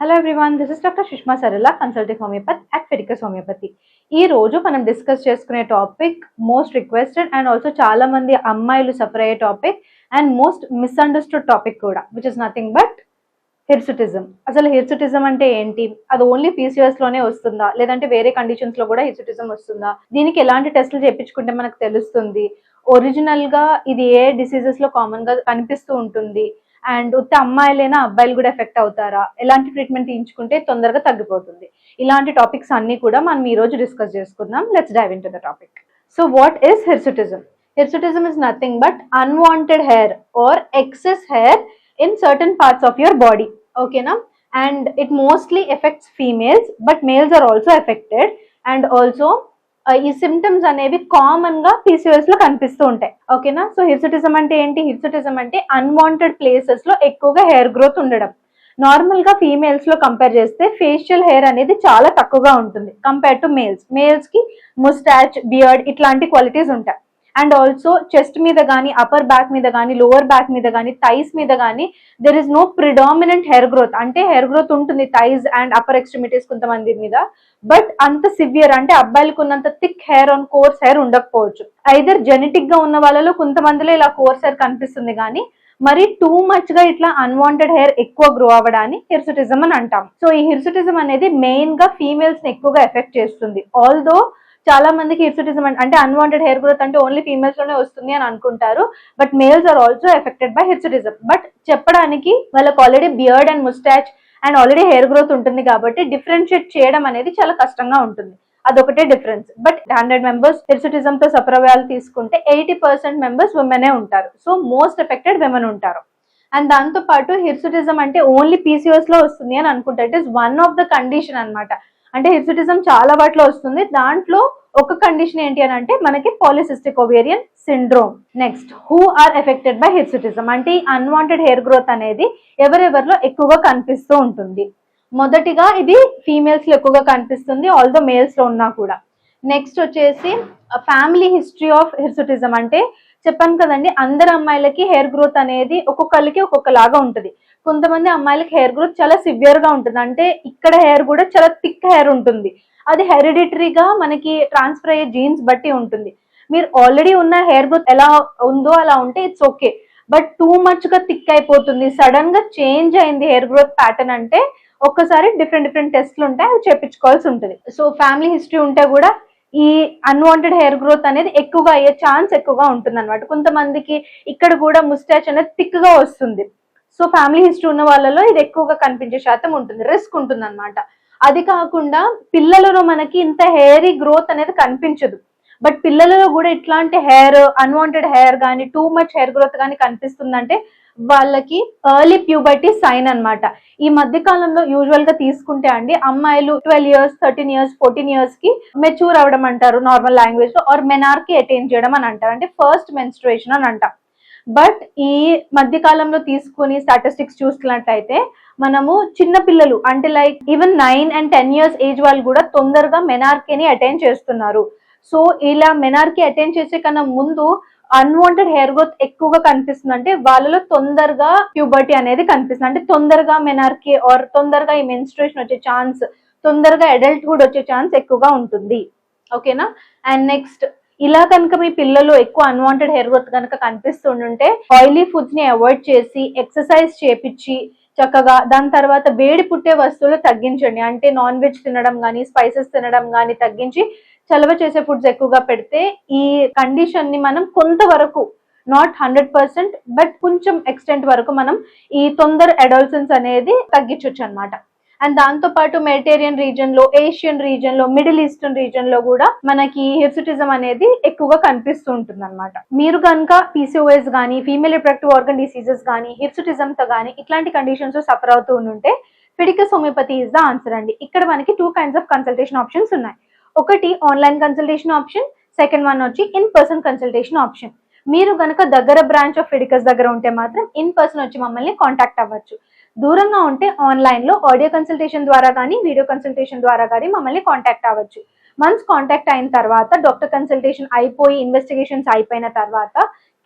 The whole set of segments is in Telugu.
Hello everyone this is doctor Sushma Sarala consulting homeopathy at Fiticus homeopathy ఈ రోజు మనం డిస్కస్ చేసుకునే topic most requested and also చాలా మంది అమ్మాయిలు సఫర్ అయ్యే topic and most misunderstood topic కూడా which is nothing but hirsutism అసలు హిర్సుటిజం అంటే ఏంటి? అది ఓన్లీ పీసీఎస్లోనే వస్తుందా? లేదంటే వేరే కండిషన్స్లో కూడా హిర్సుటిజం వస్తుందా? దీనికి ఎలాంటి టెస్టులు చేయించుకుంటే మనకు తెలుస్తుంది? ఒరిజినల్గా ఇది ఏ డిసీజెస్లో కామన్గా కనిపిస్తూ ఉంటుంది? అండ్ ఉత్త అమ్మాయిలైనా అబ్బాయిలు కూడా ఎఫెక్ట్ అవుతారా? ఎలాంటి ట్రీట్మెంట్ తీయించుకుంటే తొందరగా తగ్గిపోతుంది? ఇలాంటి టాపిక్స్ అన్ని కూడా మనం ఈ రోజు డిస్కస్ చేసుకుందాం. Let's dive into the topic so what is hirsutism hirsutism is nothing but unwanted hair or excess hair in certain parts of your body. Okay and and it mostly affects females but males are also affected. And also ఈ సిమ్టమ్స్ అనేవి కామన్గా పీసీఎస్లో కనిపిస్తూ ఉంటాయి. ఓకేనా? సో హిర్సటిజం అంటే ఏంటి? హిర్సటిజం అంటే అన్వాంటెడ్ ప్లేసెస్లో ఎక్కువగా హెయిర్ గ్రోత్ ఉండడం. నార్మల్గా ఫీమేల్స్లో కంపేర్ చేస్తే ఫేషియల్ హెయిర్ అనేది చాలా తక్కువగా ఉంటుంది కంపేర్ టు మేల్స్ మేల్స్కి ముస్టాచ్ బియర్డ్ ఇట్లాంటి క్వాలిటీస్ ఉంటాయి. అండ్ ఆల్సో చెస్ట్ మీద కానీ అప్పర్ బ్యాక్ మీద కానీ లోవర్ బ్యాక్ మీద కానీ థైస్ మీద కానీ there is no predominant hair growth అంటే హెయిర్ గ్రోత్ ఉంటుంది థైస్ అండ్ అప్పర్ ఎక్స్ట్రిమిటీస్ కొంతమంది మీద. బట్ అంత సివియర్ అంటే అబ్బాయిలకు ఉన్నంత thick hair on coarse hair ఉండకపోవచ్చు. ఐదర్ జెనెటిక్గా ఉన్న వాళ్ళలో కొంతమందిలో ఇలా కోర్స్ హెయిర్ కనిపిస్తుంది కానీ మరి టూ మచ్గా ఇట్లా అన్వాంటెడ్ హెయిర్ ఎక్కువ గ్రో అవ్వడాన్ని హిర్సుటిజం అని అంటాం. సో ఈ హిర్సుటిజం అనేది మెయిన్గా ఫీమేల్స్ని ఎక్కువగా ఎఫెక్ట్ చేస్తుంది. ఆల్దో చాలా మందికి ఇర్సిటిజం అంటే అన్వాంటెడ్ హెయిర్ గ్రోత్ అంటే ఓన్లీ ఫీమేల్స్లోనే వస్తుంది అని అనుకుంటారు. But males are also affected by hirsutism but చెప్పడానికి వాళ్ళకి already beard and moustache and already hair growth ఉంటుంది కాబట్టి డిఫరెన్షియేట్ చేయడం అనేది చాలా కష్టంగా ఉంటుంది. అదొకటే difference but hundred members hirsutism తో సప్రవయాలు తీసుకుంటే ఎయిటీ పర్సెంట్ మెంబర్స్ ఉమెనే ఉంటారు. సో మోస్ట్ ఎఫెక్టెడ్ విమెన్ ఉంటారు. అండ్ దాంతో పాటు హిర్సుటిజం అంటే ఓన్లీ పీసీఎస్లో వస్తుంది అని అనుకుంటారు it is one of the condition అన్నమాట. అంటే హిప్సిటిజం చాలా వాటిలో వస్తుంది. దాంట్లో ఒక కండిషన్ ఏంటి అని అంటే మనకి polycystic ovarian syndrome next who are affected by hirsutism అంటే ఈ అన్వాంటెడ్ హెయిర్ గ్రోత్ అనేది ఎవరెవరిలో ఎక్కువగా కనిపిస్తూ ఉంటుంది. మొదటిగా ఇది ఫీమేల్స్లో ఎక్కువగా కనిపిస్తుంది ఆల్దో మేల్స్లో ఉన్నా కూడా. నెక్స్ట్ వచ్చేసి ఫ్యామిలీ హిస్టరీ ఆఫ్ హిర్సుటిజం అంటే చెప్పాను కదండి అందరు అమ్మాయిలకి హెయిర్ గ్రోత్ అనేది ఒక్కొక్కరికి ఒక్కొక్కలాగా ఉంటుంది. కొంతమంది అమ్మాయిలకి హెయిర్ గ్రోత్ చాలా సివియర్గా ఉంటుంది. అంటే ఇక్కడ హెయిర్ కూడా చాలా థిక్ హెయిర్ ఉంటుంది. అది హెరిడిటరీగా మనకి ట్రాన్స్ఫర్ అయ్యే జీన్స్ బట్టి ఉంటుంది. మీరు ఆల్రెడీ ఉన్న హెయిర్ గ్రోత్ ఎలా ఉందో అలా ఉంటే ఇట్స్ ఓకే బట్ టూ మచ్గా థిక్ అయిపోతుంది. సడన్గా చేంజ్ అయింది హెయిర్ గ్రోత్ ప్యాటర్న్ అంటే ఒక్కసారి డిఫరెంట్ డిఫరెంట్ టెస్ట్లు ఉంటాయి. అవి చేపించుకోవాల్సి ఉంటుంది. సో ఫ్యామిలీ హిస్టరీ ఉంటే కూడా ఈ అన్వాంటెడ్ హెయిర్ గ్రోత్ అనేది ఎక్కువగా అయ్యే ఛాన్స్ ఎక్కువగా ఉంటుంది అనమాట కొంతమందికి ఇక్కడ కూడా ముస్టాచ్ అనేది థిక్గా వస్తుంది. సో ఫ్యామిలీ హిస్టరీ ఉన్న వాళ్ళలో ఇది ఎక్కువగా కనిపించే శాతం ఉంటుంది రిస్క్ ఉంటుంది అనమాట అది కాకుండా పిల్లలలో మనకి ఇంత హెయిరీ గ్రోత్ అనేది కనిపించదు. బట్ పిల్లలలో కూడా ఇట్లాంటి హెయిర్ అన్వాంటెడ్ హెయిర్ కానీ టూ మచ్ హెయిర్ గ్రోత్ కానీ కనిపిస్తుందంటే వాళ్ళకి ఎర్లీ ప్యూబర్టీ సైన్ అన్నమాట. ఈ మధ్య కాలంలో యూజువల్గా తీసుకుంటే అండి అమ్మాయిలు twelve years thirteen years fourteen ఇయర్స్కి మెచ్యూర్ అవడం అంటారు నార్మల్ లాంగ్వేజ్లో ఆర్ మెనార్కి అటైన్ చేయడం అని అంటారు. అంటే ఫస్ట్ మెన్స్ట్రేషన్ అని అంటాం. బట్ ఈ మధ్య కాలంలో తీసుకుని స్టాటిస్టిక్స్ చూసుకున్నట్లయితే మనము చిన్న పిల్లలు అంటే like even nine and ten years age వాళ్ళు కూడా తొందరగా మెనార్కేని అటైన్ చేస్తున్నారు. సో ఇలా మెనార్కి అటైన్ చేసే కన్నా ముందు అన్వాంటెడ్ హెయిర్ గ్రోత్ ఎక్కువగా కనిపిస్తుంది. అంటే వాళ్ళలో తొందరగా ప్యూబర్టీ అనేది కనిపిస్తుంది. అంటే తొందరగా మెనార్కి ఆర్ తొందరగా ఈ మెన్స్ట్రేషన్ వచ్చే ఛాన్స్ తొందరగా అడల్ట్హుడ్ వచ్చే ఛాన్స్ ఎక్కువగా ఉంటుంది. ఓకేనా అండ్ నెక్స్ట్ ఇలా కనుక మీ పిల్లలు ఎక్కువ అన్వాంటెడ్ హెయిర్ గ్రోత్ కనుక కనిపిస్తుంటే ఆయిలీ ఫుడ్స్ని అవాయిడ్ చేసి ఎక్సర్సైజ్ చేపించి చక్కగా దాని తర్వాత వేడి పుట్టే వస్తువులు తగ్గించండి. అంటే నాన్ వెజ్ తినడం కానీ స్పైసెస్ తినడం కానీ తగ్గించి చలవ చేసే ఫుడ్స్ ఎక్కువగా పెడితే ఈ కండిషన్ని మనం కొంతవరకు నాట్ హండ్రెడ్ పర్సెంట్ బట్ కొంచెం ఎక్స్టెంట్ వరకు మనం ఈ తొందర అడాల్సన్స్ అనేది తగ్గించవచ్చు అనమాట అండ్ దాంతో పాటు మెడిటేరియన్ రీజన్లో ఏషియన్ రీజన్లో మిడిల్ ఈస్టర్న్ రీజన్లో కూడా మనకి హిర్సుటిజం అనేది ఎక్కువగా కనిపిస్తూ ఉంటుంది అనమాట మీరు కనుక పీసీఓఎస్ కానీ ఫీమేల్ రిప్రొడక్టివ్ ఆర్గన్ డిసీజెస్ కానీ హిర్సుటిజం తో కానీ ఇట్లాంటి కండిషన్స్ సఫర్ అవుతూ ఉంటే Fiticus homeopathy is the answer అండి. ఇక్కడ మనకి two kinds of consultation options ఉన్నాయి. ఒకటి online consultation option second one వచ్చి ఇన్ పర్సన్ కన్సల్టేషన్ ఆప్షన్ మీరు కనుక దగ్గర బ్రాంచ్ ఆఫ్ ఫిడికస్ దగ్గర ఉంటే మాత్రం ఇన్ పర్సన్ వచ్చి మమ్మల్ని కాంటాక్ట్ అవ్వచ్చు. దూరంగా ఉంటే ఆన్లైన్లో ఆడియో కన్సల్టేషన్ ద్వారా కానీ వీడియో కన్సల్టేషన్ ద్వారా కానీ మమ్మల్ని కాంటాక్ట్ అవ్వచ్చు. వన్స్ కాంటాక్ట్ అయిన తర్వాత డాక్టర్ కన్సల్టేషన్ అయిపోయి ఇన్వెస్టిగేషన్స్ అయిపోయిన తర్వాత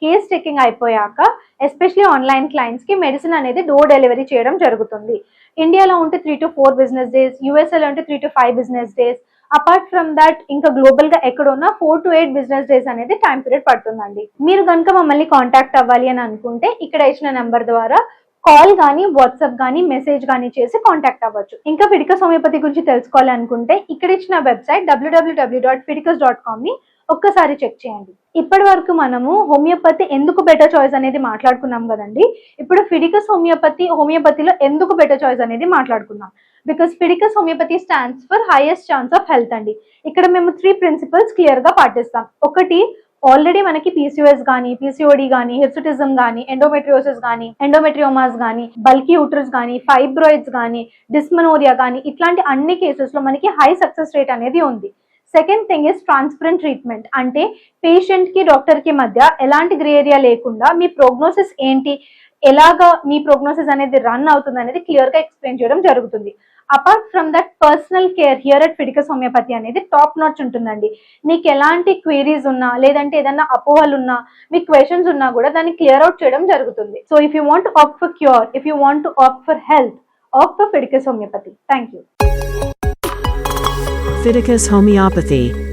కేస్ చెకింగ్ అయిపోయాక ఎస్పెషలీ ఆన్లైన్ క్లయింట్స్కి మెడిసిన్ అనేది డోర్ డెలివరీ చేయడం జరుగుతుంది. ఇండియాలో ఉంటే three to four business days యూఎస్ఏలో ఉంటే three to five business days apart from that ఇంకా గ్లోబల్గా ఎక్కడ ఉన్నా four to eight business days అనేది టైం పీరియడ్ పడుతుందండి. మీరు కనుక మమ్మల్ని కాంటాక్ట్ అవ్వాలి అని అనుకుంటే ఇక్కడ ఇచ్చిన నెంబర్ ద్వారా కాల్ కానీ వాట్సాప్ కానీ మెసేజ్ కానీ చేసి కాంటాక్ట్ అవ్వచ్చు. ఇంకా ఫిడికస్ హోమియోపతి గురించి తెలుసుకోవాలనుకుంటే ఇక్కడ ఇచ్చిన website WWW dot Fiticus dot కామ్ని ఒక్కసారి చెక్ చేయండి. ఇప్పటి వరకు మనము హోమియోపతి ఎందుకు బెటర్ చాయిస్ అనేది మాట్లాడుకున్నాం కదండి? ఇప్పుడు ఫిడికస్ హోమియోపతి హోమియోపతిలో ఎందుకు బెటర్ చాయిస్ అనేది మాట్లాడుకుందాం. Because Fiticus homeopathy stands for highest chance of health అండి. ఇక్కడ మేము త్రీ ప్రిన్సిపల్స్ క్లియర్గా పాటిస్తాం. ఒకటి ఆల్రెడీ మనకి పీసీఓఎస్ కానీ పీసీఓడి కానీ హెర్సిటిజం కానీ ఎండోమెట్రియోసిస్ కానీ ఎండోమెట్రియోమాస్ కానీ బల్కీ యూట్రస్ కానీ ఫైబ్రాయిడ్స్ కానీ డిస్మనోరియా కానీ ఇట్లాంటి అన్ని కేసెస్లో మనకి హై సక్సెస్ రేట్ అనేది ఉంది. Second thing is transparent treatment అంటే పేషెంట్కి డాక్టర్కి మధ్య ఎలాంటి గ్రే ఏరియా లేకుండా మీ ప్రోగ్నోసిస్ ఏంటి ఎలాగా మీ ప్రోగ్నోసిస్ అనేది రన్ అవుతుంది అనేది క్లియర్గా ఎక్స్ప్లెయిన్ చేయడం జరుగుతుంది. Apart from that personal care here at Fiticus homeopathy అనేది టాప్ నాచ్ ఉంటుందండి. మీకు ఎలాంటి క్వీరీస్ ఉన్నా లేదంటే ఏదైనా అపోహలు ఉన్నా మీ క్వశ్చన్స్ ఉన్నా కూడా దాన్ని క్లియర్ అవుట్ చేయడం జరుగుతుంది. So if you want opt for cure if you want opt for health opt for Fiticus homeopathy thank you Fiticus Homeopathy.